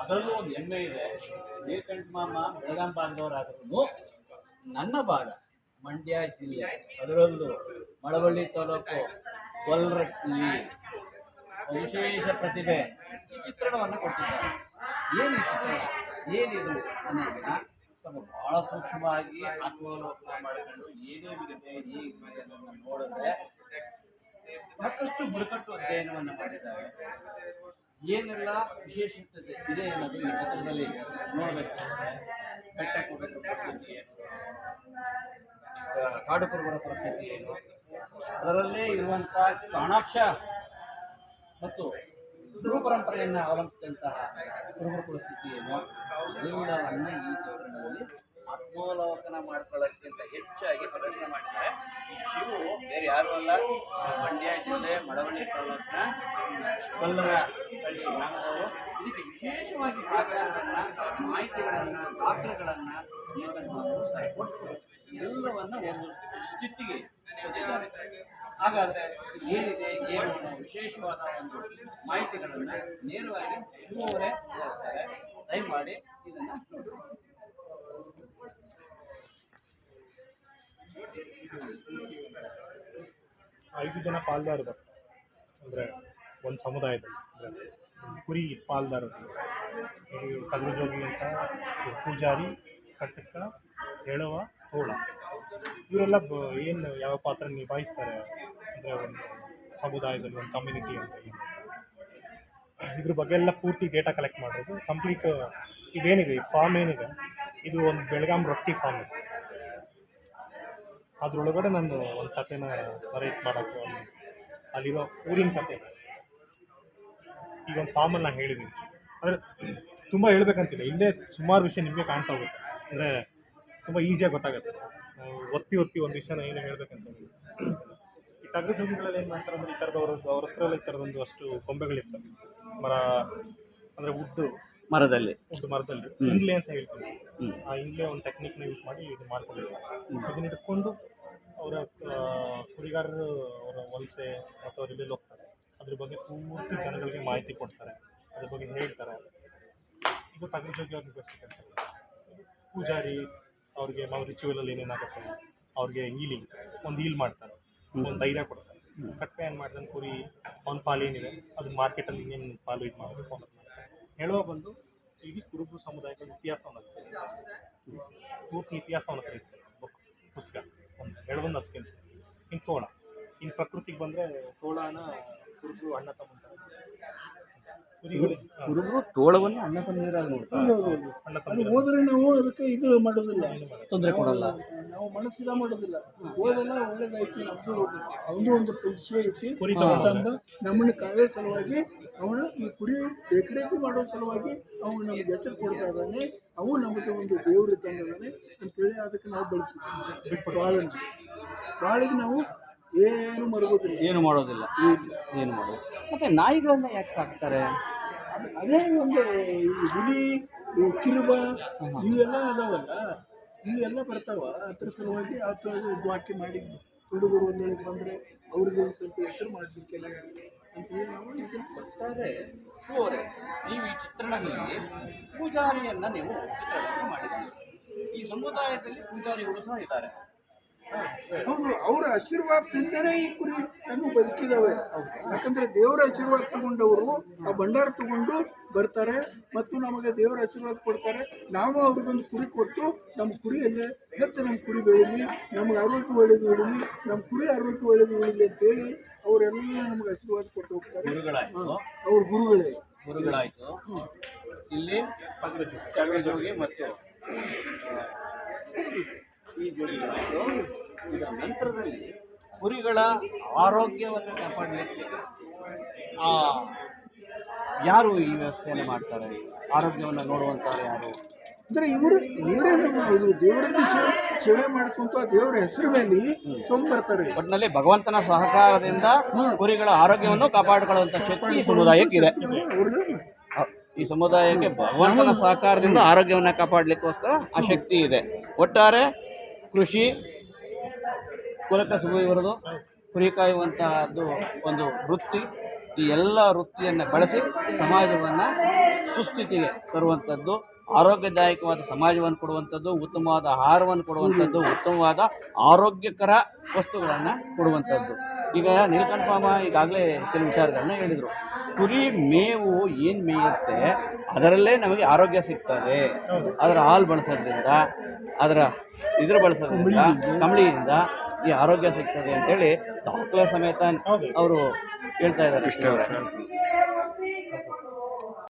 ಅದರಲ್ಲೂ ಒಂದು ಹೆಮ್ಮೆ ಇದೆ. ನೀಲಕಂಠ ಮಾಮ ಬೆಳಗಾಂ ಭಾಗದವರಾದ್ರೂ ನನ್ನ ಭಾಗ, ಮಂಡ್ಯ ಜಿಲ್ಲೆ, ಅದರಲ್ಲೂ ಮಳವಳ್ಳಿ ತಾಲೂಕು ಗೊಲ್ರಟ್ಟಿ ವಿಶೇಷ ಪ್ರತಿಭೆ ಈ ಚಿತ್ರಣವನ್ನು ಕೊಟ್ಟಿದ್ದಾರೆ ಏನು ಏನಿದು ಅನ್ನೋದನ್ನ ತಮ್ಮ ಬಹಳ ಸೂಕ್ಷ್ಮವಾಗಿ ಆತ್ಮಾವಲೋಕನ ಮಾಡಿಕೊಂಡು ಏನೇನಿದೆ ಹೇಗಿದೆ ನೋಡಿದ್ರೆ ಸಾಕಷ್ಟು ಬುಡಕಟ್ಟು ಅಧ್ಯಯನವನ್ನು ಮಾಡಿದ್ದಾರೆ. ಏನೆಲ್ಲ ವಿಶೇಷತೆ ಇದೆ ಅನ್ನೋದು ಈ ಚಿತ್ರದಲ್ಲಿ ನೋಡಬೇಕಾಗುತ್ತೆ ಬೆಟ್ಟ ಪರಿಸ್ಥಿತಿ ಏನು? ಕಾಡು ಕುರುಬರ ಪರಿಸ್ಥಿತಿ ಏನು? ಅದರಲ್ಲೇ ಇರುವಂಥ ಕಾಣಾಕ್ಷ ಮತ್ತು ಗುರು ಪರಂಪರೆಯನ್ನು ಅವಲಂಬಿಸಿದಂತಹ ಕುರುಬರ ಪರಿಸ್ಥಿತಿ ಏನು? ಎಲ್ಲವನ್ನ ಈ ಚಿತ್ರಣದಲ್ಲಿ ಆತ್ಮಾವಲೋಕನ ಮಾಡ್ಕೊಳ್ಳೋಕ್ಕಿಂತ ಹೆಚ್ಚಾಗಿ ಪ್ರದರ್ಶನ ಮಾಡಿದ್ದಾರೆ. ಶಿವು ಬೇರೆ ಯಾರು ಅಲ್ಲ. ಮಂಡ್ಯ ಜಿಲ್ಲೆ ಮಳವಳ್ಳಿ ತಾಲೂಕಿನ ಕೊಲ್ಲರ ಹಳ್ಳಿ ಗ್ರಾಮದವರು ಇದಕ್ಕೆ ವಿಶೇಷವಾಗಿ ಸಹಕಾರಗಳನ್ನು ಮಾಹಿತಿಗಳನ್ನು, ದಾಖಲೆಗಳನ್ನು ಎಲ್ಲವನ್ನ ಒಂದು ಸ್ಥಿತಿಗೆ ಏನಿದೆ, ಏನು ವಿಶೇಷವಾದ ಮಾಹಿತಿಗಳನ್ನು ನೇರವಾಗಿ ಶಿವರೇ ಹೇಳ್ತಾರೆ ದಯಮಾಡಿ ಇದನ್ನ ಐದು ಜನ ಪಾಲ್ದಾರರು. ಅಂದರೆ ಒಂದು ಸಮುದಾಯದಲ್ಲಿ ಕುರಿ ಪಾಲ್ದಾರರು ಕದ್ರಜೋಗಿ ಅಂತ ಪೂಜಾರಿ ಕಟ್ಟಕ್ಕ ಹೇಳುವ ತೋಳ. ಇವರೆಲ್ಲ ಏನು ಯಾವ ಪಾತ್ರ ನಿಭಾಯಿಸ್ತಾರೆ ಅಂದರೆ ಒಂದು ಸಮುದಾಯದಲ್ಲಿ, ಒಂದು ಕಮ್ಯುನಿಟಿ ಅಂತ ಇದ್ರ ಬಗ್ಗೆ ಎಲ್ಲ ಪೂರ್ತಿ ಡೇಟಾ ಕಲೆಕ್ಟ್ ಮಾಡೋದು ಕಂಪ್ಲೀಟ್ ಇದೇನಿದೆ, ಈ ಫಾರ್ಮ್ ಏನಿದೆ? ಇದು ಒಂದು ಬೆಳಗಾಂ ರೊಟ್ಟಿ ಫಾರ್ಮ್ ಇದೆ. ಅದರೊಳಗಡೆ ನಾನು ಒಂದು ಕಥೆನ ನರೇಟ್ ಮಾಡೋಕ್ಕೆ ಅಲ್ಲಿರೋ ಊರಿನ ಕತೆ ಈಗ ಒಂದು ಫಾರ್ಮಲ್ಲಿ ನಾನು ಹೇಳಿದ್ದೀನಿ. ಆದರೆ ತುಂಬ ಹೇಳ್ಬೇಕಂತಿಲ್ಲ. ಇಲ್ಲೇ ಸುಮಾರು ವಿಷಯ ನಿಮಗೆ ಕಾಣ್ತಾ ಹೋಗುತ್ತೆ. ಅಂದರೆ ತುಂಬ ಈಸಿಯಾಗಿ ಗೊತ್ತಾಗುತ್ತೆ. ಒತ್ತಿ ಒತ್ತಿ ಒಂದು ವಿಷಯನ ಏನು ಹೇಳ್ಬೇಕಂತ ಈ ಟಗರು ಜೋಗಿಗಳಲ್ಲಿ ಏನು ಮಾಡ್ತಾರೆ ಅಂದರೆ ಈ ಥರದವರು ಅವ್ರ ಹತ್ರ ಎಲ್ಲ ಈ ಥರದೊಂದು ಅಷ್ಟು ಕೊಂಬೆಗಳಿರ್ತವೆ. ಮರ ಅಂದರೆ ಉಡ್ಡು ಮರದಲ್ಲಿ. ಒಂದು ಮರದಲ್ಲಿ. ಇಂಗ್ಲೆ ಅಂತ ಹೇಳ್ತೀವಿ ಆ ಇಂಗ್ಲೆ ಒಂದು ಟೆಕ್ನಿಕ್ನ ಯೂಸ್ ಮಾಡಿ ಇದು ಮಾಡ್ಕೊಂಡಿದ್ದಾರೆ. ಇದನ್ನ ಇಟ್ಕೊಂಡು ಅವರ ಕುರಿಗಾರರು ಅವರ ವಲಸೆ ಮತ್ತು ಅವ್ರು ಹೋಗ್ತಾರೆ. ಅದ್ರ ಬಗ್ಗೆ ಪೂರ್ತಿ ಜನಗಳಿಗೆ ಮಾಹಿತಿ ಕೊಡ್ತಾರೆ, ಅದ್ರ ಬಗ್ಗೆ ಹೇಳ್ತಾರೆ. ಇದು ಟಗರುಜೋಗಿ ಅವ್ರಿಗೆ ಕೆಲಸ ಪೂಜಾರಿ ಅವ್ರಿಗೆ ನಾವು ರಿಚುವಲಲ್ಲಿ ಏನೇನಾಗುತ್ತೆ ಅವ್ರಿಗೆ ಈಲಿಂಗ್ ಒಂದು ಈಲ್ ಮಾಡ್ತಾರೆ, ಒಂದು ಧೈರ್ಯ ಕೊಡ್ತಾರೆ. ಕಟ್ಟೆ ಏನು ಮಾಡ್ತಾನೆ, ಕುರಿ, ಅವ್ನ ಪಾಲು ಏನಿದೆ ಅದು ಮಾರ್ಕೆಟಲ್ಲಿ ಇನ್ನೇನು ಪಾಲು ಇದು ಮಾಡಬೇಕು ಅನ್ನೋದು ಹೇಳುವ ಬಂದು ಇಡೀ ಕುರುಬು ಸಮುದಾಯದ ಇತಿಹಾಸವನ್ನು ಪೂರ್ತಿ ಇತಿಹಾಸವನ್ನು ಕರೀತಾರೆ ಬುಕ್, ಪುಸ್ತಕ. ಒಂದು ಹೇಳಬಂದು ಅದು ಕೆಲಸ ಇನ್ನು ತೋಳ. ಇನ್ನು ಪ್ರಕೃತಿಗೆ ಬಂದರೆ ತೋಳನ ಕುರುಬು ಅಣ್ಣ ತಮ್ಮ ಕುರುಬರು ತೋಳವನ್ನು ಅಣ್ಣ ತಮ್ಮಂದಿರಾಗಿ ನೋಡ್ತಾರೆ. ಅಣ್ಣ ಅದು ತಮ್ಮ ಹೋದ್ರೆ ನಾವು ಅದಕ್ಕೆ ಇದು ಮಾಡೋದಿಲ್ಲ. ತೊಂದರೆ ಕೊಡಲ್ಲ. ನಾವು ಮನಸ್ಸಿಲ್ಲ ಮಾಡೋದಿಲ್ಲ. ಹೋದೆಲ್ಲ ಒಳ್ಳೇದಾಯ್ತು ನಮ್ದು ಅವನು ಒಂದು ವಿಷಯ ಐತಿ. ನಮ್ಮನ್ನು ಕಾಯೋ ಸಲುವಾಗಿ ಅವನು ಈ ಕುರಿ ದೇಖರೇಖೆ ಮಾಡೋ ಸಲುವಾಗಿ ಅವನು ನಮ್ಗೆ ಹೆಸರು ಕೊಡ್ತಾ ಇದ್ದಾನೆ ಅವು ನಮಗೆ ಒಂದು ದೇವ್ರ ತಂದಿದ್ದಾನೆ ಅಂತೇಳಿ ಅದಕ್ಕೆ ನಾವು ಬೆಳೆಸಿದ್ವಿ ಬಾಳನ್ನು ಬಾಳಿಗೆ ನಾವು ಏನು ಮರಗೋದಿಲ್ಲ ಏನು ಮಾಡೋದಿಲ್ಲ. ಏನು ಮಾಡೋದು. ಮತ್ತೆ ನಾಯಿಗಳನ್ನ ಯಾಕೆ ಸಾಕ್ತಾರೆ? ಅದೇ ಒಂದು ಈ ಹುಲಿ ಈ ಕಿರುಬ ಇವೆಲ್ಲ ಅದಾವಲ್ಲ ಇವೆಲ್ಲ ಬರ್ತಾವ. ಅದ್ರ ಸಲುವಾಗಿ ಆ ಜಾಕಿ ಮಾಡಿದ್ದು. ಹುಡುಗರು ಒಂದೊಳಗೆ ಬಂದರೆ ಅವ್ರಿಗೆ ಒಂದು ಸ್ವಲ್ಪ ಹೆಸರು ಮಾಡಲಿಕ್ಕೆಲ್ಲ ಅಂತೇಳಿ ನಾವು ಇದನ್ನು ಕೊಡ್ತಾರೆ. ಸೋರೆ ನೀವು ಈ ಚಿತ್ರಣದಲ್ಲಿ ಪೂಜಾರಿಯನ್ನ ನೀವು ಚಿತ್ರಣವನ್ನು ಮಾಡಿದ್ದೀರಿ. ಈ ಸಮುದಾಯದಲ್ಲಿ ಪೂಜಾರಿಗಳು ಸಹ ಇದ್ದಾರೆ. ಹೌದು ಅವರ ಆಶೀರ್ವಾದದಿಂದಲೇ ಈ ಕುರಿ ತನ್ನ ಬದುಕಿದಾವೆ. ಯಾಕಂದರೆ ದೇವರ ಆಶೀರ್ವಾದ ತಗೊಂಡವರು ಆ ಭಂಡಾರ ತಗೊಂಡು ಬರ್ತಾರೆ ಮತ್ತು ನಮಗೆ ದೇವರ ಆಶೀರ್ವಾದ ಕೊಡ್ತಾರೆ. ನಾವು ಅವ್ರಿಗೊಂದು ಕುರಿ ಕೊಟ್ಟು ನಮ್ಮ ಕುರಿಯಲ್ಲೇ ಹೆಚ್ಚು ನಮ್ಮ ಕುರಿ ಬೆಳೀಲಿ ನಮಗೆ ಆರೋಗ್ಯ ಒಳ್ಳೇದು ಉಳಿಲಿ ನಮ್ಮ ಕುರಿ ಆರೋಗ್ಯ ಒಳ್ಳೇದು ಉಳಿಲಿ ಅಂತೇಳಿ ಅವರೆಲ್ಲ ನಮಗೆ ಆಶೀರ್ವಾದ ಕೊಟ್ಟು ಹೋಗ್ತಾರೆ. ಅವ್ರ ಗುರುಗಳೇ. ಗುರುಗಳಾಯಿತು. ಇಲ್ಲಿ ಮತ್ತು ಈ ಜೋಡಿಗಳಾಯ್ತು ಇದರ ನಂತರದಲ್ಲಿ ಕುರಿಗಳ ಆರೋಗ್ಯವನ್ನು ಕಾಪಾಡಲಿಕ್ಕೆ ಆ, ಯಾರು ಈ ವ್ಯವಸ್ಥೆಯನ್ನು ಮಾಡ್ತಾರೆ? ಆರೋಗ್ಯವನ್ನು ನೋಡುವಂಥವ್ರು ಯಾರು? ಅಂದರೆ ಇವರು ಇವರೇ ನಮ್ಮ ಇದು ದೇವರದ್ದು ಸೇವೆ ಮಾಡ್ಕೊಂತ ದೇವರ ಹೆಸರು ಮೇಲೆ ತೊಗೊಂಡ್ಬರ್ತಾರೆ ಒಟ್ಟಿನಲ್ಲಿ ಭಗವಂತನ ಸಹಕಾರದಿಂದ ಕುರಿಗಳ ಆರೋಗ್ಯವನ್ನು ಕಾಪಾಡಿಕೊಳ್ಳುವಂಥ ಶಕ್ತಿ ಈ ಸಮುದಾಯಕ್ಕಿದೆ ಈ ಸಮುದಾಯಕ್ಕೆ ಭಗವಂತನ ಸಹಕಾರದಿಂದ ಆರೋಗ್ಯವನ್ನು ಕಾಪಾಡಲಿಕ್ಕೋಸ್ಕರ ಆ ಶಕ್ತಿ ಇದೆ. ಒಟ್ಟಾರೆ ಕೃಷಿ ಕುಲಕಸುಬು ಇವರದು ಕುರಿ ಕಾಯುವಂತಹದ್ದು ಒಂದು ವೃತ್ತಿ. ಈ ಎಲ್ಲ ವೃತ್ತಿಯನ್ನು ಬಳಸಿ ಸಮಾಜವನ್ನು ಸುಸ್ಥಿತಿಗೆ ತರುವಂಥದ್ದು ಆರೋಗ್ಯದಾಯಕವಾದ ಸಮಾಜವನ್ನು ಕೊಡುವಂಥದ್ದು ಉತ್ತಮವಾದ ಆಹಾರವನ್ನು ಕೊಡುವಂಥದ್ದು ಉತ್ತಮವಾದ ಆರೋಗ್ಯಕರ ವಸ್ತುಗಳನ್ನು ಕೊಡುವಂಥದ್ದು ಈಗ ನೀಲಕಂಠ ಮಾಮ ಈಗಾಗಲೇ ಕೆಲವು ವಿಚಾರಗಳನ್ನ ಹೇಳಿದರು. ಕುರಿ ಮೇವು ಏನು ಮೇಯುತ್ತೆ ಅದರಲ್ಲೇ ನಮಗೆ ಆರೋಗ್ಯ ಸಿಗ್ತದೆ. ಅದರ ಹಾಲು ಬಳಸೋದ್ರಿಂದ ಅದರ ಇದ್ರ ಬಳಸೋದ್ರಿಂದ ಕಂಬಳಿಯಿಂದ ಈ ಆರೋಗ್ಯ ಸಿಗ್ತದೆ ಅಂತೇಳಿ ದಾಖಲೆ ಸಮೇತ ಅವರು ಹೇಳ್ತಾ ಇದ್ದಾರೆ.